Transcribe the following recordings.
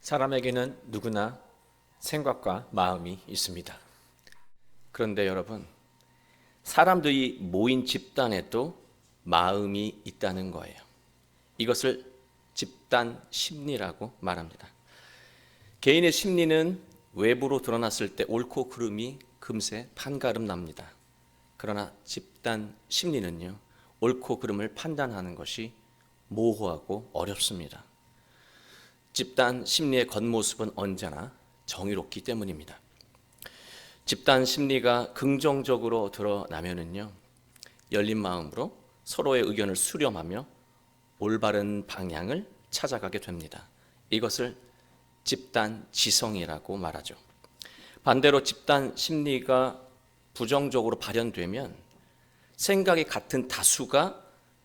사람에게는 누구나 생각과 마음이 있습니다. 그런데 여러분, 사람들이 모인 집단에도 마음이 있다는 거예요. 이것을 집단 심리라고 말합니다. 개인의 심리는 외부로 드러났을 때 옳고 그름이 금세 판가름 납니다. 그러나 집단 심리는요, 옳고 그름을 판단하는 것이 모호하고 어렵습니다. 집단 심리의 겉모습은 언제나 정의롭기 때문입니다. 집단 심리가 긍정적으로 드러나면은요, 열린 마음으로 서로의 의견을 수렴하며 올바른 방향을 찾아가게 됩니다. 이것을 집단 지성이라고 말하죠. 반대로 집단 심리가 부정적으로 발현되면 생각이 같은 다수가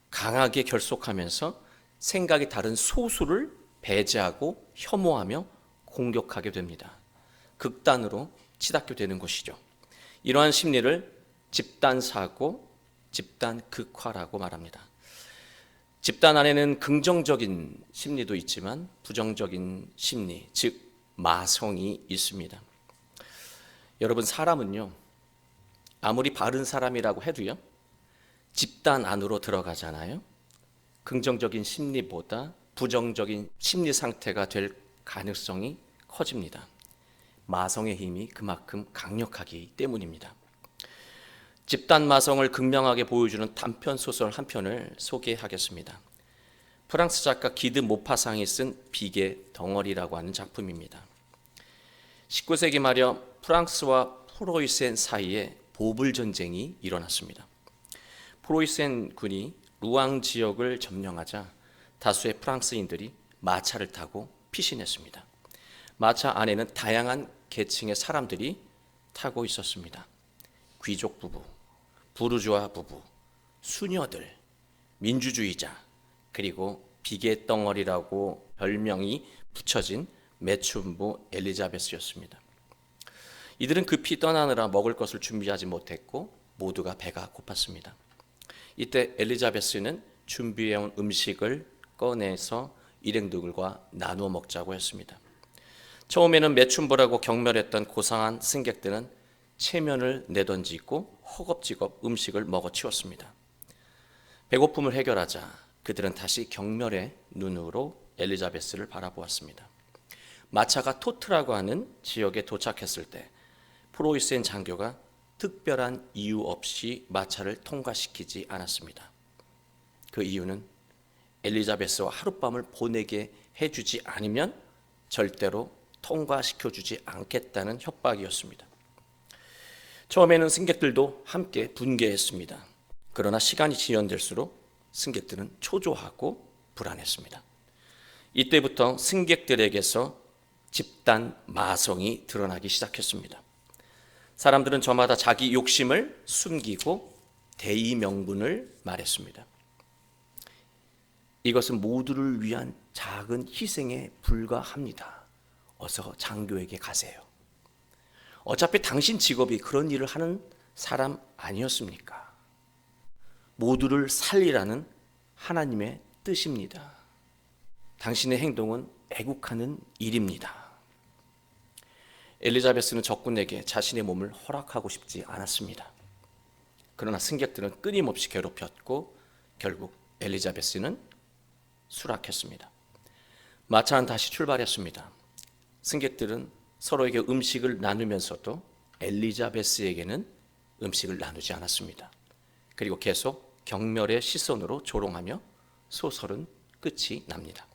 강하게 결속하면서 생각이 다른 소수를 배제하고 혐오하며 공격하게 됩니다. 극단으로 치닫게 되는 것이죠. 이러한 심리를 집단 사고, 집단 극화라고 말합니다. 집단 안에는 긍정적인 심리도 있지만 부정적인 심리, 즉 마성이 있습니다. 여러분 사람은요. 아무리 바른 사람이라고 해도요. 집단 안으로 들어가잖아요. 긍정적인 심리보다 부정적인 심리 상태가 될 가능성이 커집니다. 마성의 힘이 그만큼 강력하기 때문입니다. 집단 마성을 극명하게 보여주는 단편 소설 한 편을 소개하겠습니다. 프랑스 작가 기드 모파상이 쓴 비계 덩어리라고 하는 작품입니다. 19세기 말여 프랑스와 프로이센 사이에 보불 전쟁이 일어났습니다. 프로이센 군이 루앙 지역을 점령하자 다수의 프랑스인들이 마차를 타고 피신했습니다. 마차 안에는 다양한 계층의 사람들이 타고 있었습니다. 귀족 부부, 부르주아 부부, 수녀들, 민주주의자, 그리고 비계 덩어리라고 별명이 붙여진 매춘부 엘리자베스였습니다. 이들은 급히 떠나느라 먹을 것을 준비하지 못했고 모두가 배가 고팠습니다. 이때 엘리자베스는 준비해온 음식을 꺼내서 일행들과 나누어 먹자고 했습니다. 처음에는 매춘부라고 경멸했던 고상한 승객들은 체면을 내던지고 허겁지겁 음식을 먹어치웠습니다. 배고픔을 해결하자 그들은 다시 경멸의 눈으로 엘리자베스를 바라보았습니다. 마차가 토트라고 하는 지역에 도착했을 때 프로이센 장교가 특별한 이유 없이 마차를 통과시키지 않았습니다. 그 이유는 엘리자베스와 하룻밤을 보내게 해주지 않으면 절대로 통과시켜 주지 않겠다는 협박이었습니다. 처음에는 승객들도 함께 분개했습니다. 그러나 시간이 지연될수록 승객들은 초조하고 불안했습니다. 이때부터 승객들에게서 집단 마성이 드러나기 시작했습니다. 사람들은 저마다 자기 욕심을 숨기고 대의 명분을 말했습니다. 이것은 모두를 위한 작은 희생에 불과합니다. 어서 장교에게 가세요. 어차피 당신 직업이 그런 일을 하는 사람 아니었습니까? 모두를 살리라는 하나님의 뜻입니다. 당신의 행동은 애국하는 일입니다. 엘리자베스는 적군에게 자신의 몸을 허락하고 싶지 않았습니다. 그러나 승객들은 끊임없이 괴롭혔고 결국 엘리자베스는 수락했습니다. 마차는 다시 출발했습니다. 승객들은 서로에게 음식을 나누면서도 엘리자베스에게는 음식을 나누지 않았습니다. 그리고 계속 경멸의 시선으로 조롱하며 소설은 끝이 납니다.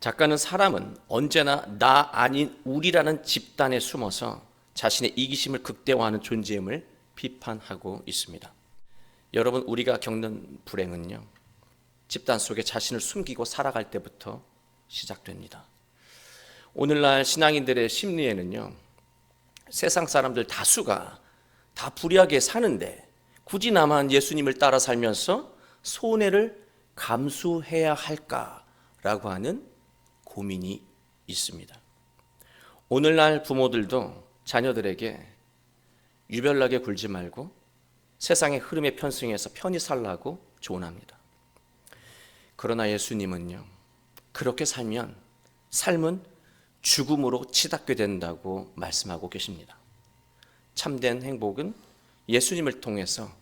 작가는 사람은 언제나 나 아닌 우리라는 집단에 숨어서 자신의 이기심을 극대화하는 존재임을 비판하고 있습니다. 여러분 우리가 겪는 불행은요. 집단 속에 자신을 숨기고 살아갈 때부터 시작됩니다. 오늘날 신앙인들의 심리에는요. 세상 사람들 다수가 다 불의하게 사는데 굳이 나만 예수님을 따라 살면서 손해를 감수해야 할까라고 하는 고민이 있습니다. 오늘날 부모들도 자녀들에게 유별나게 굴지 말고 세상의 흐름에 편승해서 편히 살라고 조언합니다. 그러나 예수님은요, 그렇게 살면 삶은 죽음으로 치닫게 된다고 말씀하고 계십니다. 참된 행복은 예수님을 통해서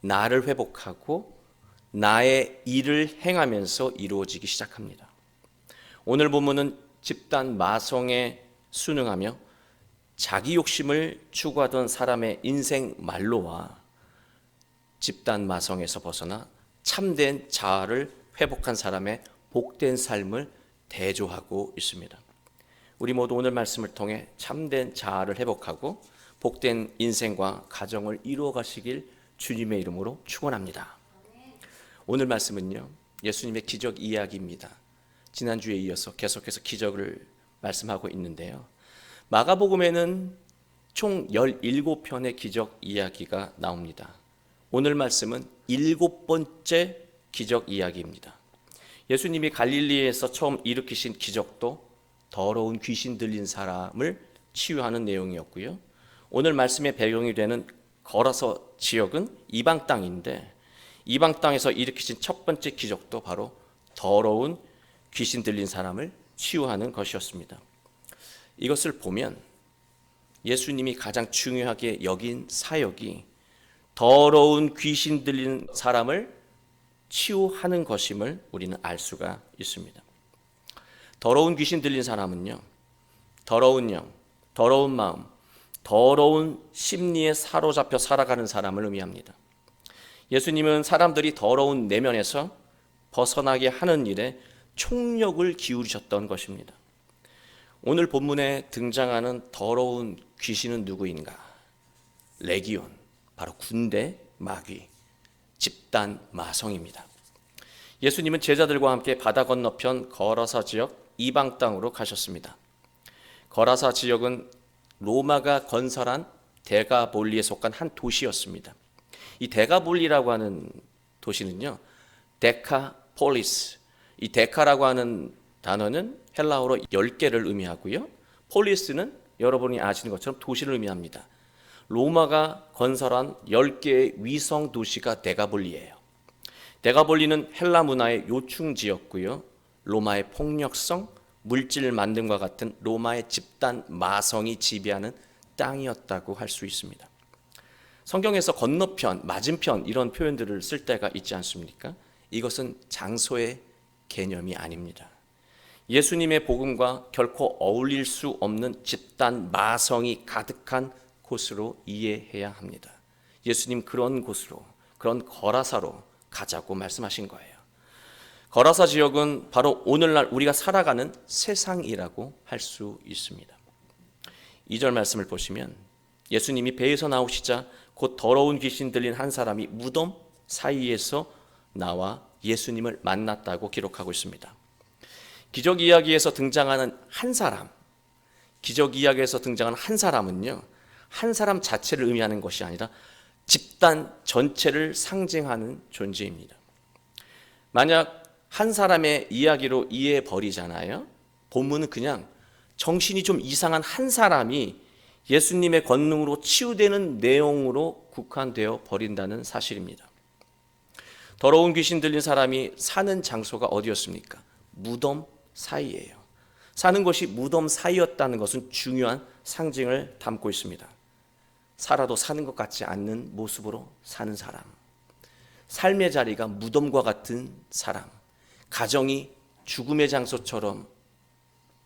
나를 회복하고 나의 일을 행하면서 이루어지기 시작합니다. 오늘 본문은 집단 마성에 순응하며 자기 욕심을 추구하던 사람의 인생 말로와 집단 마성에서 벗어나 참된 자아를 회복한 사람의 복된 삶을 대조하고 있습니다. 우리 모두 오늘 말씀을 통해 참된 자아를 회복하고 복된 인생과 가정을 이루어 가시길 주님의 이름으로 축원합니다. 오늘 말씀은요. 예수님의 기적 이야기입니다. 지난주에 이어서 계속해서 기적을 말씀하고 있는데요. 마가복음에는 총 17편의 기적 이야기가 나옵니다. 오늘 말씀은 일곱 번째 기적 이야기입니다. 예수님이 갈릴리에서 처음 일으키신 기적도 더러운 귀신 들린 사람을 치유하는 내용이었고요. 오늘 말씀의 배경이 되는 걸어서 지역은 이방 땅인데 이방 땅에서 일으키신 첫 번째 기적도 바로 더러운 귀신 들린 사람을 치유하는 것이었습니다. 이것을 보면 예수님이 가장 중요하게 여긴 사역이 더러운 귀신 들린 사람을 치유하는 것임을 우리는 알 수가 있습니다. 더러운 귀신 들린 사람은요, 더러운 영, 더러운 마음, 더러운 심리에 사로잡혀 살아가는 사람을 의미합니다. 예수님은 사람들이 더러운 내면에서 벗어나게 하는 일에 총력을 기울이셨던 것입니다. 오늘 본문에 등장하는 더러운 귀신은 누구인가? 레기온, 바로 군대 마귀, 집단 마성입니다. 예수님은 제자들과 함께 바다 건너편 거라사 지역 이방 땅으로 가셨습니다. 거라사 지역은 로마가 건설한 데가볼리에 속한 한 도시였습니다. 이 데가볼리라고 하는 도시는요, 데카폴리스. 이 데카라고 하는 단어는 헬라어로 10개를 의미하고요. 폴리스는 여러분이 아시는 것처럼 도시를 의미합니다. 로마가 건설한 10개의 위성 도시가 데가볼리예요. 데가볼리는 헬라 문화의 요충지였고요. 로마의 폭력성, 물질 만듦과 같은 로마의 집단 마성이 지배하는 땅이었다고 할 수 있습니다. 성경에서 건너편, 맞은편 이런 표현들을 쓸 때가 있지 않습니까? 이것은 장소의 개념이 아닙니다. 예수님의 복음과 결코 어울릴 수 없는 집단 마성이 가득한 곳으로 이해해야 합니다. 예수님 그런 곳으로, 그런 거라사로 가자고 말씀하신 거예요. 거라사 지역은 바로 오늘날 우리가 살아가는 세상이라고 할 수 있습니다. 2절 말씀을 보시면 예수님이 배에서 나오시자 곧 더러운 귀신 들린 한 사람이 무덤 사이에서 나와 예수님을 만났다고 기록하고 있습니다. 기적 이야기에서 등장하는 한 사람, 기적 이야기에서 등장하는 한 사람은요, 한 사람 자체를 의미하는 것이 아니라 집단 전체를 상징하는 존재입니다. 만약 한 사람의 이야기로 이해해 버리잖아요. 본문은 그냥 정신이 좀 이상한 한 사람이 예수님의 권능으로 치유되는 내용으로 국한되어 버린다는 사실입니다. 더러운 귀신 들린 사람이 사는 장소가 어디였습니까? 무덤 사이예요. 사는 것이 무덤 사이였다는 것은 중요한 상징을 담고 있습니다. 살아도 사는 것 같지 않는 모습으로 사는 사람. 삶의 자리가 무덤과 같은 사람. 가정이 죽음의 장소처럼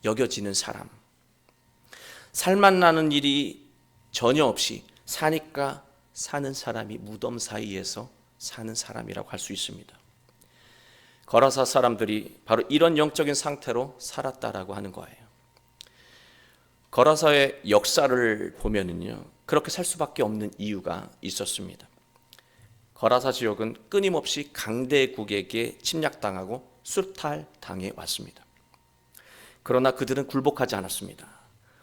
여겨지는 사람. 살만 나는 일이 전혀 없이 사니까 사는 사람이 무덤 사이에서 사는 사람이라고 할 수 있습니다. 거라사 사람들이 바로 이런 영적인 상태로 살았다라고 하는 거예요. 거라사의 역사를 보면은요, 그렇게 살 수밖에 없는 이유가 있었습니다. 거라사 지역은 끊임없이 강대국에게 침략당하고 수탈당해 왔습니다. 그러나 그들은 굴복하지 않았습니다.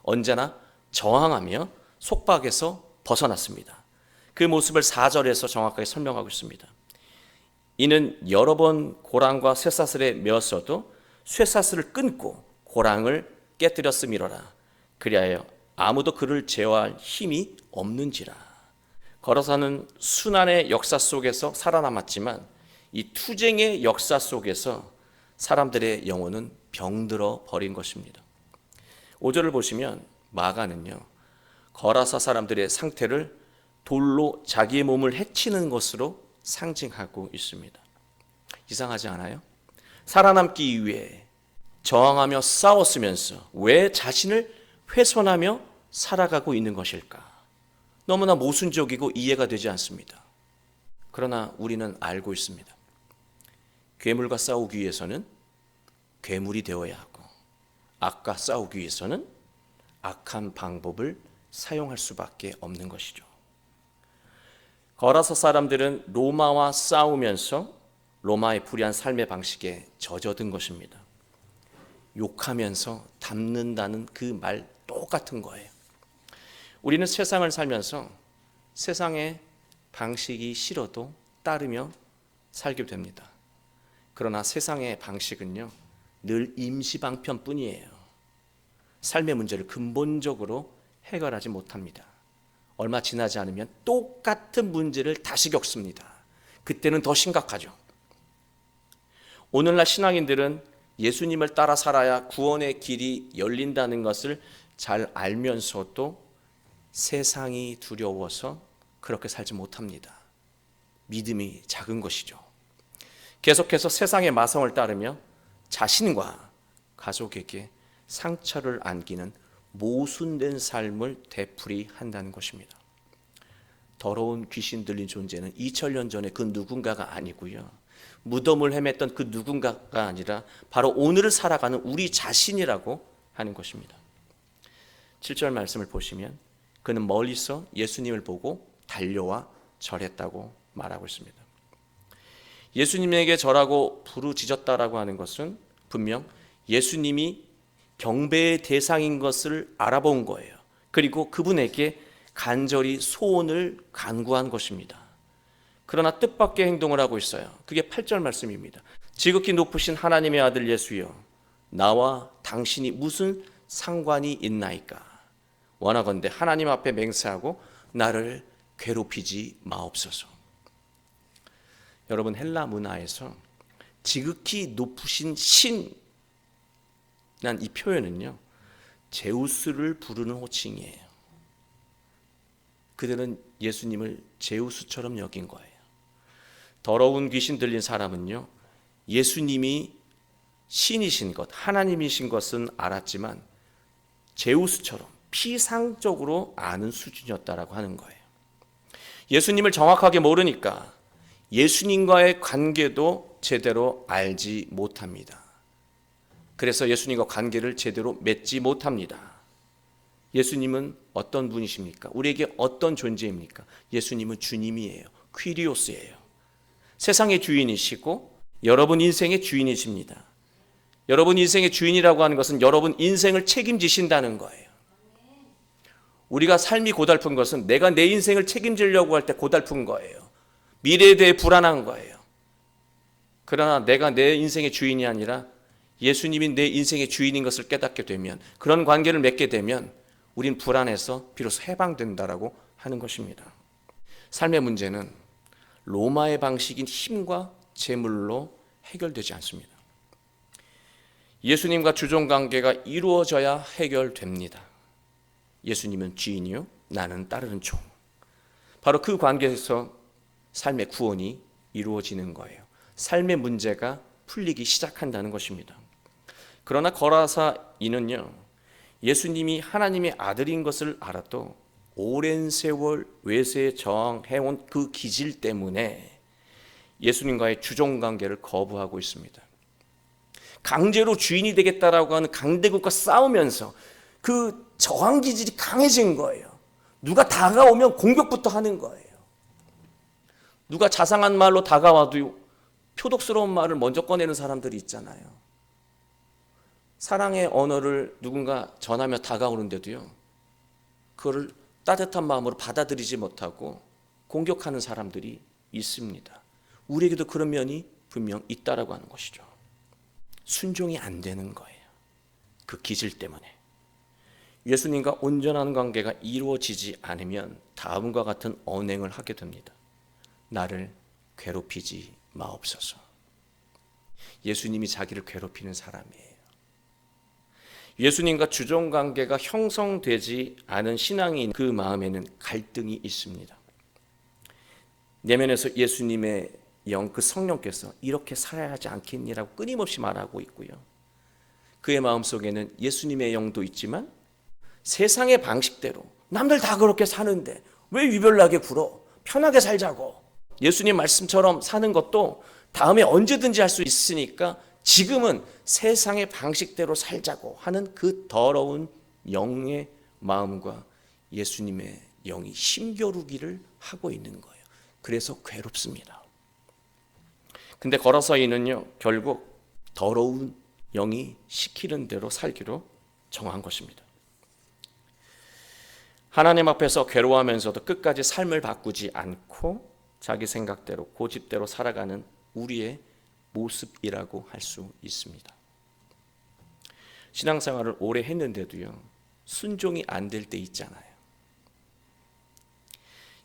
언제나 저항하며 속박에서 벗어났습니다. 그 모습을 4절에서 정확하게 설명하고 있습니다. 이는 여러 번 고랑과 쇠사슬에 메었어도 쇠사슬을 끊고 고랑을 깨뜨렸음이로라. 그리하여 아무도 그를 제어할 힘이 없는지라. 걸어서는 순환의 역사 속에서 살아남았지만 이 투쟁의 역사 속에서 사람들의 영혼은 병들어 버린 것입니다. 5절을 보시면 마가는요. 거라사 사람들의 상태를 돌로 자기의 몸을 해치는 것으로 상징하고 있습니다. 이상하지 않아요? 살아남기 위해 저항하며 싸웠으면서 왜 자신을 훼손하며 살아가고 있는 것일까? 너무나 모순적이고 이해가 되지 않습니다. 그러나 우리는 알고 있습니다. 괴물과 싸우기 위해서는 괴물이 되어야 하고 악과 싸우기 위해서는 악한 방법을 사용할 수밖에 없는 것이죠. 거라서 사람들은 로마와 싸우면서 로마의 불의한 삶의 방식에 젖어든 것입니다. 욕하면서 담는다는 그 말 똑같은 거예요. 우리는 세상을 살면서 세상의 방식이 싫어도 따르며 살게 됩니다. 그러나 세상의 방식은요, 늘 임시방편 뿐이에요. 삶의 문제를 근본적으로 해결하지 못합니다. 얼마 지나지 않으면 똑같은 문제를 다시 겪습니다. 그때는 더 심각하죠. 오늘날 신앙인들은 예수님을 따라 살아야 구원의 길이 열린다는 것을 잘 알면서도 세상이 두려워서 그렇게 살지 못합니다. 믿음이 작은 것이죠. 계속해서 세상의 마성을 따르며 자신과 가족에게 상처를 안기는 모순된 삶을 되풀이한다는 것입니다. 더러운 귀신 들린 존재는 2000년 전에 그 누군가가 아니고요. 무덤을 헤맸던 그 누군가가 아니라 바로 오늘을 살아가는 우리 자신이라고 하는 것입니다. 7절 말씀을 보시면 그는 멀리서 예수님을 보고 달려와 절했다고 말하고 있습니다. 예수님에게 절하고 부르짖었다라고 하는 것은 분명 예수님이 경배의 대상인 것을 알아본 거예요. 그리고 그분에게 간절히 소원을 간구한 것입니다. 그러나 뜻밖의 행동을 하고 있어요. 그게 8절 말씀입니다. 지극히 높으신 하나님의 아들 예수여 나와 당신이 무슨 상관이 있나이까 원하건대 하나님 앞에 맹세하고 나를 괴롭히지 마옵소서. 여러분 헬라 문화에서 지극히 높으신 신 난 이 표현은요. 제우스를 부르는 호칭이에요. 그들은 예수님을 제우스처럼 여긴 거예요. 더러운 귀신 들린 사람은요. 예수님이 신이신 것, 하나님이신 것은 알았지만 제우스처럼 피상적으로 아는 수준이었다라고 하는 거예요. 예수님을 정확하게 모르니까 예수님과의 관계도 제대로 알지 못합니다. 그래서 예수님과 관계를 제대로 맺지 못합니다. 예수님은 어떤 분이십니까? 우리에게 어떤 존재입니까? 예수님은 주님이에요. 퀴리오스예요. 세상의 주인이시고 여러분 인생의 주인이십니다. 여러분 인생의 주인이라고 하는 것은 여러분 인생을 책임지신다는 거예요. 우리가 삶이 고달픈 것은 내가 내 인생을 책임지려고 할 때 고달픈 거예요. 미래에 대해 불안한 거예요. 그러나 내가 내 인생의 주인이 아니라 예수님이 내 인생의 주인인 것을 깨닫게 되면 그런 관계를 맺게 되면 우린 불안해서 비로소 해방된다라고 하는 것입니다. 삶의 문제는 로마의 방식인 힘과 재물로 해결되지 않습니다. 예수님과 주종 관계가 이루어져야 해결됩니다. 예수님은 주인이요, 나는 따르는 종. 바로 그 관계에서 삶의 구원이 이루어지는 거예요. 삶의 문제가 풀리기 시작한다는 것입니다. 그러나 거라사이는요, 예수님이 하나님의 아들인 것을 알아도 오랜 세월 외세에 저항해온 그 기질 때문에 예수님과의 주종 관계를 거부하고 있습니다. 강제로 주인이 되겠다라고 하는 강대국과 싸우면서 그 저항 기질이 강해진 거예요. 누가 다가오면 공격부터 하는 거예요. 누가 자상한 말로 다가와도 표독스러운 말을 먼저 꺼내는 사람들이 있잖아요. 사랑의 언어를 누군가 전하며 다가오는데도요. 그거를 따뜻한 마음으로 받아들이지 못하고 공격하는 사람들이 있습니다. 우리에게도 그런 면이 분명 있다라고 하는 것이죠. 순종이 안 되는 거예요. 그 기질 때문에. 예수님과 온전한 관계가 이루어지지 않으면 다음과 같은 언행을 하게 됩니다. 나를 괴롭히지 마옵소서. 예수님이 자기를 괴롭히는 사람이에요. 예수님과 주종 관계가 형성되지 않은 신앙인 그 마음에는 갈등이 있습니다. 내면에서 예수님의 영, 그 성령께서 이렇게 살아야 하지 않겠니라고 끊임없이 말하고 있고요. 그의 마음 속에는 예수님의 영도 있지만 세상의 방식대로 남들 다 그렇게 사는데 왜 유별나게 굴어? 편하게 살자고. 예수님 말씀처럼 사는 것도 다음에 언제든지 할 수 있으니까 지금은 세상의 방식대로 살자고 하는 그 더러운 영의 마음과 예수님의 영이 힘겨루기를 하고 있는 거예요. 그래서 괴롭습니다. 근데 걸어서이는요, 결국 더러운 영이 시키는 대로 살기로 정한 것입니다. 하나님 앞에서 괴로워하면서도 끝까지 삶을 바꾸지 않고 자기 생각대로 고집대로 살아가는 우리의 모습이라고 할 수 있습니다. 신앙생활을 오래 했는데도요, 순종이 안 될 때 있잖아요.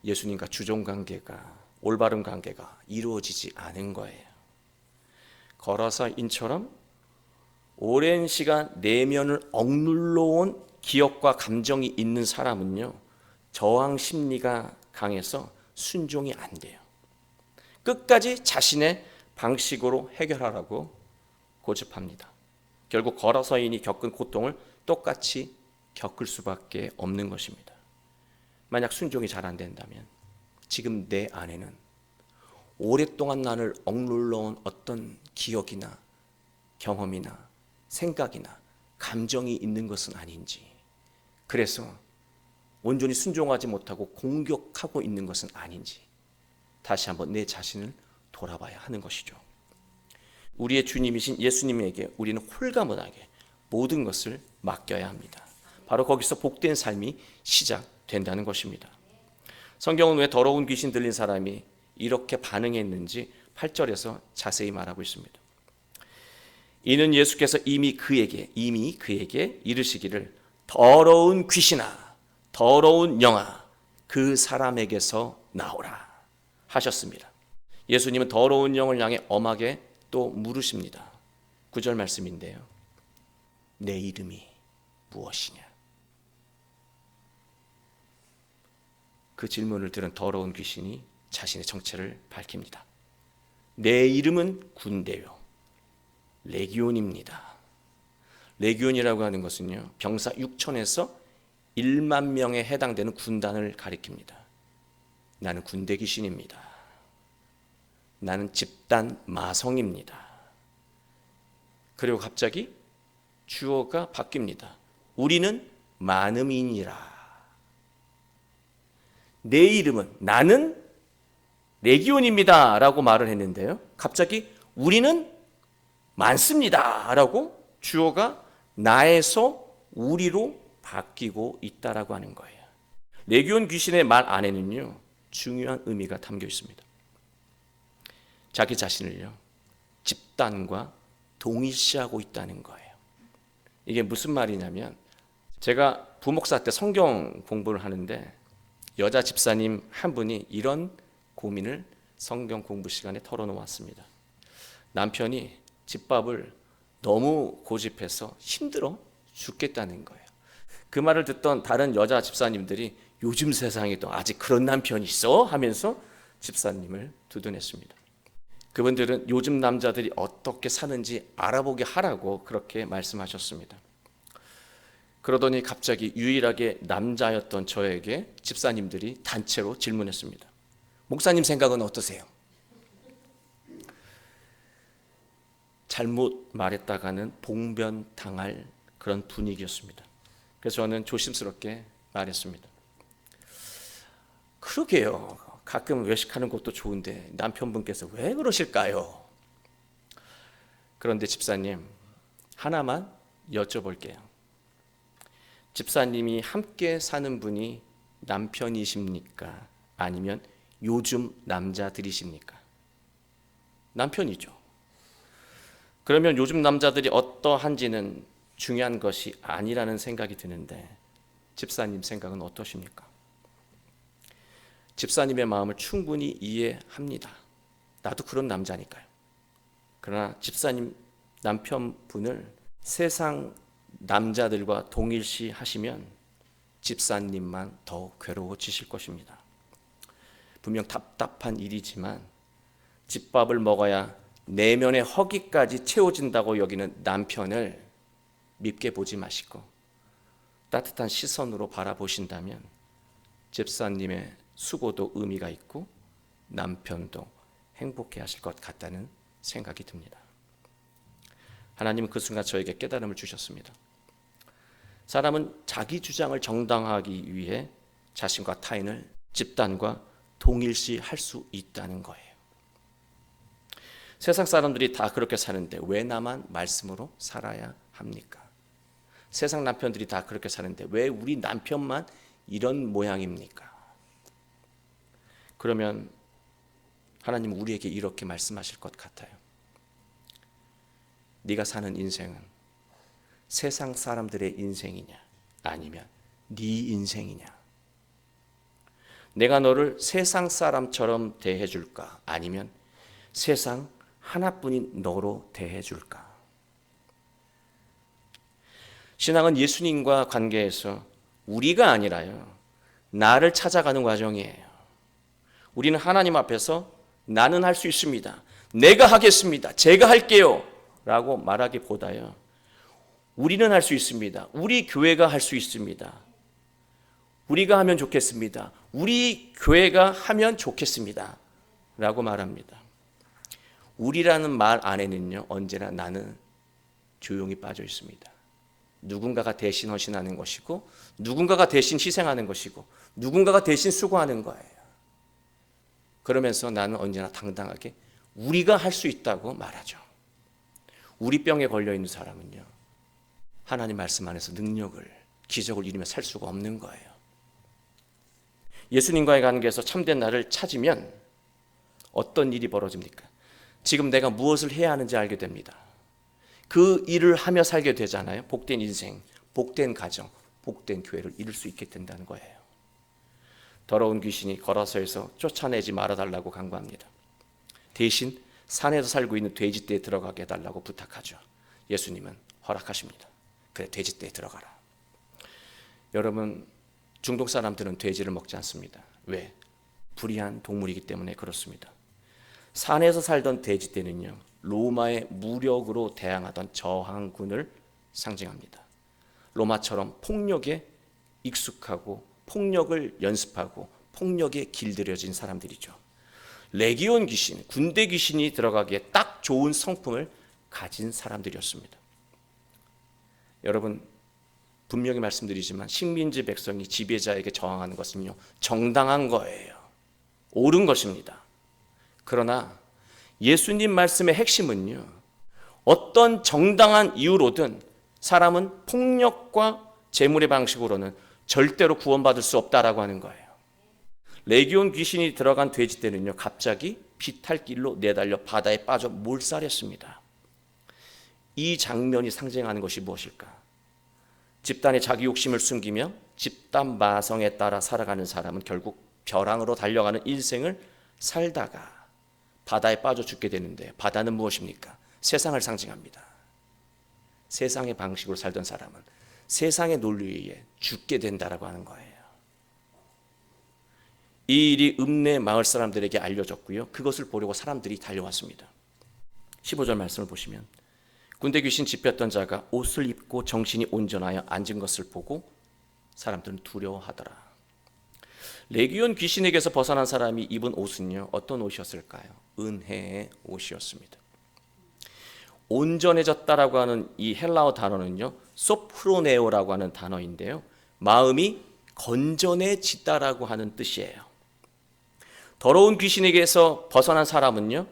예수님과 주종 관계가, 올바른 관계가 이루어지지 않은 거예요. 걸어서인처럼 오랜 시간 내면을 억눌러 온 기억과 감정이 있는 사람은요, 저항 심리가 강해서 순종이 안 돼요. 끝까지 자신의 방식으로 해결하라고 고집합니다. 결국 걸어서인이 겪은 고통을 똑같이 겪을 수밖에 없는 것입니다. 만약 순종이 잘 안 된다면 지금 내 안에는 오랫동안 나를 억눌러 온 어떤 기억이나 경험이나 생각이나 감정이 있는 것은 아닌지 그래서 온전히 순종하지 못하고 공격하고 있는 것은 아닌지 다시 한번 내 자신을 돌아봐야 하는 것이죠. 우리의 주님이신 예수님에게 우리는 홀가분하게 모든 것을 맡겨야 합니다. 바로 거기서 복된 삶이 시작된다는 것입니다. 성경은 왜 더러운 귀신 들린 사람이 이렇게 반응했는지 8절에서 자세히 말하고 있습니다. 이는 예수께서 이미 그에게 이미 그에게 이르시기를 더러운 귀신아 더러운 영아 그 사람에게서 나오라 하셨습니다. 예수님은 더러운 영을 향해 엄하게 또 물으십니다. 9절 말씀인데요. 내 이름이 무엇이냐? 그 질문을 들은 더러운 귀신이 자신의 정체를 밝힙니다. 내 이름은 군대요. 레기온입니다. 레기온이라고 하는 것은요. 병사 6천에서 1만 명에 해당되는 군단을 가리킵니다. 나는 군대 귀신입니다. 나는 집단 마성입니다. 그리고 갑자기 주어가 바뀝니다. 우리는 많음이니라. 내 이름은 나는 레기온입니다. 라고 말을 했는데요. 갑자기 우리는 많습니다. 라고 주어가 나에서 우리로 바뀌고 있다라고 하는 거예요. 레기온 귀신의 말 안에는요. 중요한 의미가 담겨 있습니다. 자기 자신을요. 집단과 동일시하고 있다는 거예요. 이게 무슨 말이냐면 제가 부목사 때 성경 공부를 하는데 여자 집사님 한 분이 이런 고민을 성경 공부 시간에 털어놓았습니다. 남편이 집밥을 너무 고집해서 힘들어 죽겠다는 거예요. 그 말을 듣던 다른 여자 집사님들이 요즘 세상에 도 아직 그런 남편이 있어 하면서 집사님을 두둔했습니다. 그분들은 요즘 남자들이 어떻게 사는지 알아보게 하라고 그렇게 말씀하셨습니다. 그러더니 갑자기 유일하게 남자였던 저에게 집사님들이 단체로 질문했습니다. 목사님 생각은 어떠세요? 잘못 말했다가는 봉변 당할 그런 분위기였습니다. 그래서 저는 조심스럽게 말했습니다. 그러게요. 가끔 외식하는 것도 좋은데 남편분께서 왜 그러실까요? 그런데 집사님, 하나만 여쭤볼게요. 집사님이 함께 사는 분이 남편이십니까? 아니면 요즘 남자들이십니까? 남편이죠. 그러면 요즘 남자들이 어떠한지는 중요한 것이 아니라는 생각이 드는데 집사님 생각은 어떠십니까? 집사님의 마음을 충분히 이해합니다. 나도 그런 남자니까요. 그러나 집사님 남편분을 세상 남자들과 동일시 하시면 집사님만 더 괴로워지실 것입니다. 분명 답답한 일이지만 집밥을 먹어야 내면의 허기까지 채워진다고 여기는 남편을 밉게 보지 마시고 따뜻한 시선으로 바라보신다면 집사님의 수고도 의미가 있고 남편도 행복해 하실 것 같다는 생각이 듭니다. 하나님은 그 순간 저에게 깨달음을 주셨습니다. 사람은 자기 주장을 정당화하기 위해 자신과 타인을 집단과 동일시 할 수 있다는 거예요. 세상 사람들이 다 그렇게 사는데 왜 나만 말씀으로 살아야 합니까? 세상 남편들이 다 그렇게 사는데 왜 우리 남편만 이런 모양입니까? 그러면 하나님 우리에게 이렇게 말씀하실 것 같아요. 네가 사는 인생은 세상 사람들의 인생이냐 아니면 네 인생이냐 내가 너를 세상 사람처럼 대해 줄까 아니면 세상 하나뿐인 너로 대해 줄까 신앙은 예수님과 관계에서 우리가 아니라요 나를 찾아가는 과정이에요 우리는 하나님 앞에서 나는 할 수 있습니다 내가 하겠습니다 제가 할게요 라고 말하기보다요 우리는 할 수 있습니다. 우리 교회가 할 수 있습니다. 우리가 하면 좋겠습니다. 우리 교회가 하면 좋겠습니다. 라고 말합니다. 우리라는 말 안에는요, 언제나 나는 조용히 빠져 있습니다. 누군가가 대신 헌신하는 것이고, 누군가가 대신 희생하는 것이고, 누군가가 대신 수고하는 거예요. 그러면서 나는 언제나 당당하게 우리가 할 수 있다고 말하죠. 우리 병에 걸려 있는 사람은요, 하나님 말씀 안에서 능력을 기적을 이루며 살 수가 없는 거예요. 예수님과의 관계에서 참된 나를 찾으면 어떤 일이 벌어집니까? 지금 내가 무엇을 해야 하는지 알게 됩니다. 그 일을 하며 살게 되잖아요. 복된 인생, 복된 가정, 복된 교회를 이룰 수 있게 된다는 거예요. 더러운 귀신이 걸어서에서 쫓아내지 말아달라고 강구합니다. 대신 산에서 살고 있는 돼지떼에 들어가게 해달라고 부탁하죠. 예수님은 허락하십니다. 그래 돼지떼에 들어가라. 여러분 중동 사람들은 돼지를 먹지 않습니다. 왜? 불의한 동물이기 때문에 그렇습니다. 산에서 살던 돼지 떼는요 로마의 무력으로 대항하던 저항군을 상징합니다. 로마처럼 폭력에 익숙하고 폭력을 연습하고 폭력에 길들여진 사람들이죠. 레기온 귀신, 군대 귀신이 들어가기에 딱 좋은 성품을 가진 사람들이었습니다. 여러분 분명히 말씀드리지만 식민지 백성이 지배자에게 저항하는 것은요 정당한 거예요. 옳은 것입니다. 그러나 예수님 말씀의 핵심은요 어떤 정당한 이유로든 사람은 폭력과 재물의 방식으로는 절대로 구원받을 수 없다라고 하는 거예요. 레기온 귀신이 들어간 돼지 떼는요 갑자기 비탈길로 내달려 바다에 빠져 몰살했습니다. 이 장면이 상징하는 것이 무엇일까? 집단의 자기 욕심을 숨기며 집단 마성에 따라 살아가는 사람은 결국 벼랑으로 달려가는 인생을 살다가 바다에 빠져 죽게 되는데 바다는 무엇입니까? 세상을 상징합니다. 세상의 방식으로 살던 사람은 세상의 논리에 의해 죽게 된다라고 하는 거예요. 이 일이 읍내 마을 사람들에게 알려졌고요. 그것을 보려고 사람들이 달려왔습니다. 15절 말씀을 보시면 군대 귀신 집혔던 자가 옷을 입고 정신이 온전하여 앉은 것을 보고 사람들은 두려워하더라. 레기온 귀신에게서 벗어난 사람이 입은 옷은요 어떤 옷이었을까요? 은혜의 옷이었습니다. 온전해졌다라고 하는 이 헬라어 단어는요 소프로네오라고 하는 단어인데요 마음이 건전해지다라고 하는 뜻이에요. 더러운 귀신에게서 벗어난 사람은요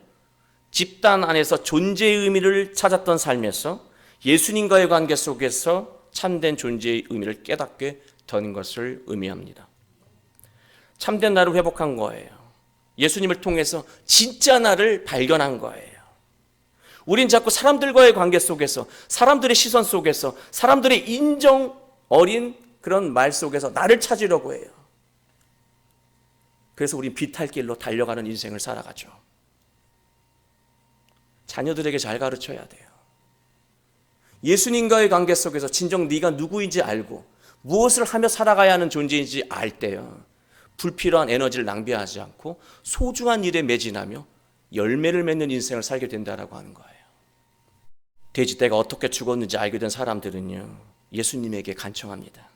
집단 안에서 존재의 의미를 찾았던 삶에서 예수님과의 관계 속에서 참된 존재의 의미를 깨닫게 된 것을 의미합니다. 참된 나를 회복한 거예요. 예수님을 통해서 진짜 나를 발견한 거예요. 우린 자꾸 사람들과의 관계 속에서, 사람들의 시선 속에서, 사람들의 인정 어린 그런 말 속에서 나를 찾으려고 해요. 그래서 우린 비탈길로 달려가는 인생을 살아가죠. 자녀들에게 잘 가르쳐야 돼요. 예수님과의 관계 속에서 진정 네가 누구인지 알고 무엇을 하며 살아가야 하는 존재인지 알 때요. 불필요한 에너지를 낭비하지 않고 소중한 일에 매진하며 열매를 맺는 인생을 살게 된다라고 하는 거예요. 돼지떼가 어떻게 죽었는지 알게 된 사람들은요. 예수님에게 간청합니다.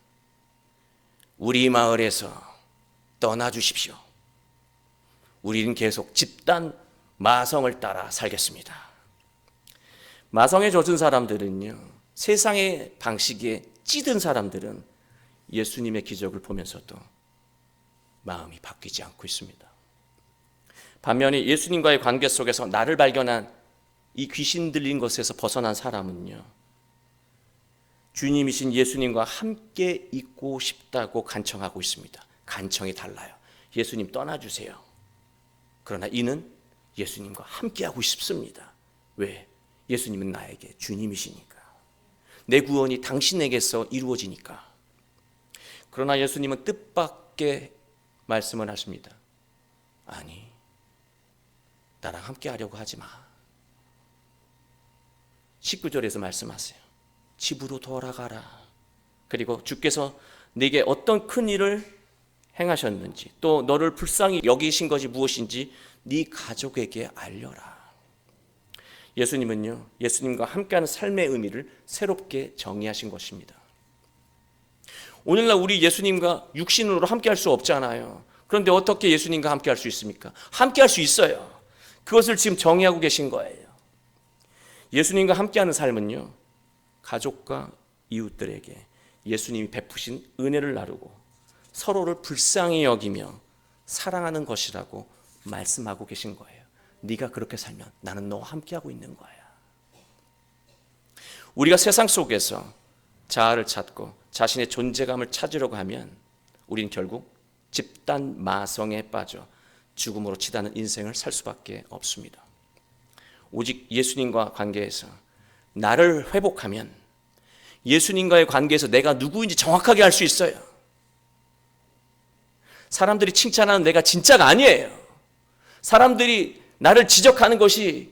우리 마을에서 떠나 주십시오. 우리는 계속 집단 마성을 따라 살겠습니다. 마성에 젖은 사람들은요, 세상의 방식에 찌든 사람들은 예수님의 기적을 보면서도 마음이 바뀌지 않고 있습니다. 반면에 예수님과의 관계 속에서 나를 발견한 이 귀신 들린 것에서 벗어난 사람은요, 주님이신 예수님과 함께 있고 싶다고 간청하고 있습니다. 간청이 달라요. 예수님 떠나주세요. 그러나 이는 예수님과 함께하고 싶습니다. 왜? 예수님은 나에게 주님이시니까. 내 구원이 당신에게서 이루어지니까. 그러나 예수님은 뜻밖의 말씀을 하십니다. 아니, 나랑 함께 하려고 하지 마. 19절에서 말씀하세요. 집으로 돌아가라. 그리고 주께서 네게 어떤 큰 일을 행하셨는지 또 너를 불쌍히 여기신 것이 무엇인지 네 가족에게 알려라. 예수님은요. 예수님과 함께하는 삶의 의미를 새롭게 정의하신 것입니다. 오늘날 우리 예수님과 육신으로 함께 할 수 없잖아요. 그런데 어떻게 예수님과 함께 할 수 있습니까? 함께 할 수 있어요. 그것을 지금 정의하고 계신 거예요. 예수님과 함께하는 삶은요. 가족과 이웃들에게 예수님이 베푸신 은혜를 나누고 서로를 불쌍히 여기며 사랑하는 것이라고 말씀하고 계신 거예요. 네가 그렇게 살면 나는 너와 함께하고 있는 거야. 우리가 세상 속에서 자아를 찾고 자신의 존재감을 찾으려고 하면 우린 결국 집단 마성에 빠져 죽음으로 치닫는 인생을 살 수밖에 없습니다. 오직 예수님과 관계에서 나를 회복하면 예수님과의 관계에서 내가 누구인지 정확하게 알 수 있어요. 사람들이 칭찬하는 내가 진짜가 아니에요. 사람들이 나를 지적하는 것이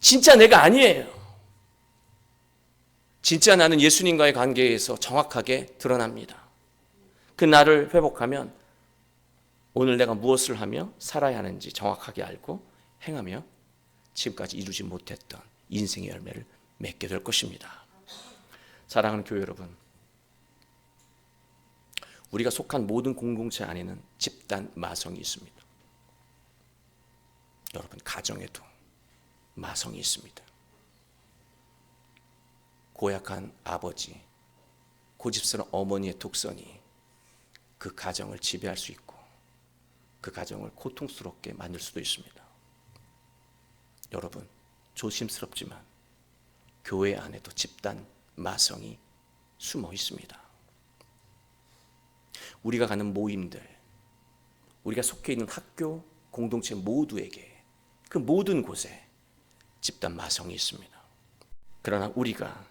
진짜 내가 아니에요. 진짜 나는 예수님과의 관계에서 정확하게 드러납니다. 그 나를 회복하면 오늘 내가 무엇을 하며 살아야 하는지 정확하게 알고 행하며 지금까지 이루지 못했던 인생의 열매를 맺게 될 것입니다. 사랑하는 교회 여러분, 우리가 속한 모든 공동체 안에는 집단 마성이 있습니다. 여러분 가정에도 마성이 있습니다. 고약한 아버지, 고집스러운 어머니의 독선이 그 가정을 지배할 수 있고 그 가정을 고통스럽게 만들 수도 있습니다. 여러분 조심스럽지만 교회 안에도 집단 마성이 숨어 있습니다. 우리가 가는 모임들, 우리가 속해 있는 학교 공동체 모두에게 그 모든 곳에 집단 마성이 있습니다. 그러나 우리가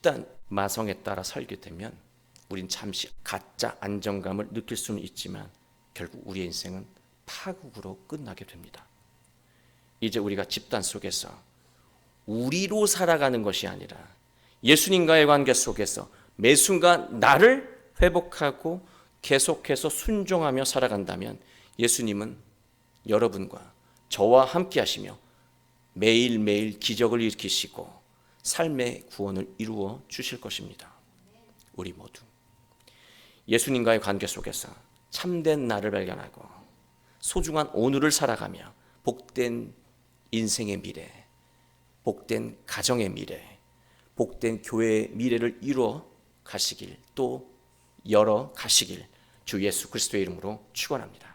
집단 마성에 따라 살게 되면 우린 잠시 가짜 안정감을 느낄 수는 있지만 결국 우리의 인생은 파국으로 끝나게 됩니다. 이제 우리가 집단 속에서 우리로 살아가는 것이 아니라 예수님과의 관계 속에서 매 순간 나를 회복하고 계속해서 순종하며 살아간다면 예수님은 여러분과 저와 함께 하시며 매일매일 기적을 일으키시고 삶의 구원을 이루어 주실 것입니다. 우리 모두 예수님과의 관계 속에서 참된 나를 발견하고 소중한 오늘을 살아가며 복된 인생의 미래, 복된 가정의 미래, 복된 교회의 미래를 이루어 가시길 또 열어 가시길 주 예수 그리스도의 이름으로 축원합니다.